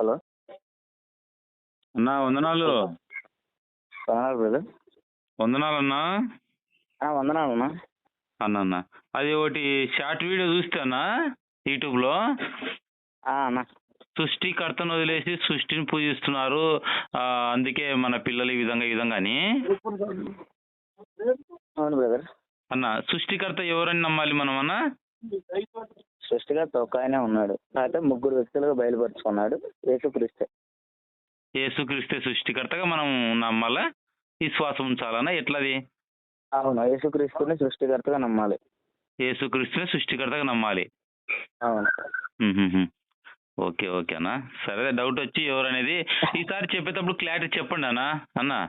Hello అన్నా వందనాలు. వందనాలు బ్రదర్. వందనాలు అన్నా వందనాలు అన్న. అన్న అన్న. అది ఒకటి షార్ట్ వీడియో చూస్తానా యూట్యూబ్లో. ఆ, అన్న. సృష్టికర్తను వదిలేసి సృష్టిని పూజిస్తున్నారు. ఆ, అందుకే మన పిల్లలు ఈ విధంగా ఈ విధంగా అని. అవును బ్రదర్. అన్న సృష్టికర్త ఎవరని నమ్మాలి మనం అన్న? సృష్టిగా తొక్కాయనే ఉన్నాడు. అయితే ముగ్గురు వ్యక్తులుగా బయలుపరుచుకున్నాడు యేసుక్రీస్తే. యేసుక్రీస్తే సృష్టికర్తగా మనం నమ్మాలా? విశ్వాసం ఉంచాలన్నా ఎట్లది? అవును యేసుక్రీస్తుని సృష్టికర్తగా నమ్మాలి. యేసుక్రీస్తుని సృష్టికర్తగా నమ్మాలి. అవును. ఓకే ఓకే అన్న. సరే డౌట్ వచ్చి ఎవరనేది? ఈసారి చెప్పేటప్పుడు క్లారిటీ చెప్పండి అన్న. అన్న.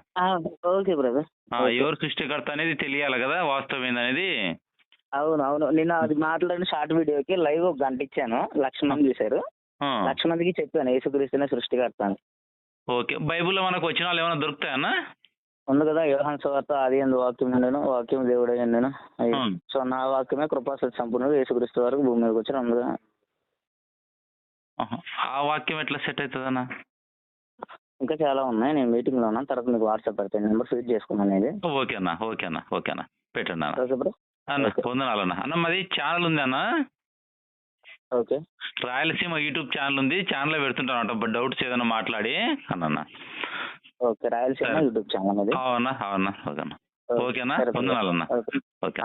Okay brother. ఆ, ఎవరు సృష్టికర్త అనేది తెలియాలి కదా వాస్తవం ఏందనేది? అవును అవును. నిన్న అది మాట్లాడిన షార్ట్ వీడియోకి లైవ్ ఒక గంట ఇచ్చాను. లక్ష మంది చూశారు. ఆ, లక్ష మందికి చెప్పాను. యేసుక్రీస్తునే సృష్టికర్త అని. ఓకే. బైబిల్లో మనకు వచ్చిన వాళ్ళు ఏమైనా దొరుకుతాయన్నా ఉంది కదా యోహాన్ సువార్త ఆది ఎందు వాక్యం ఉండను వాక్యం దేవుడు నేను అవును. సో నా వాక్యమే కృపాసతి సంపూర్ణంగా యేసుక్రీస్తు వరకు భూమి మీదకి వచ్చిన ఆహా. ఆ వాక్యం ఎట్లా సెట్ అవుతుంది అన్న? ఇంకా చాలా ఉన్నాయి. నేను మీటింగ్లో ఉన్నాను. తర్వాత మీకు వాట్సాప్ పెడతాను. నెంబర్ ఫీడ్ చేసుకున్నాను ఇది ఓకే అన్న ఓకే అన్న ఓకే అన్న. పెట్టండి ఓకే బ్రో అన్న ఓకే. వందనాలు అన్న అన్న మాది ఛానల్ ఉంది అన్న. ఓకే. రాయలసీమ యూట్యూబ్ ఛానల్ ఉంది. ఛానల్లో పెడుతుంటాను అంట డౌట్స్ ఏదైనా మాట్లాడి అన్న ఓకే రాయలసీమ. యూట్యూబ్ ఛానల్ అది అవునా? అవునా? ఓకే అన్న. ఓకేనా? అన్న ఓకే.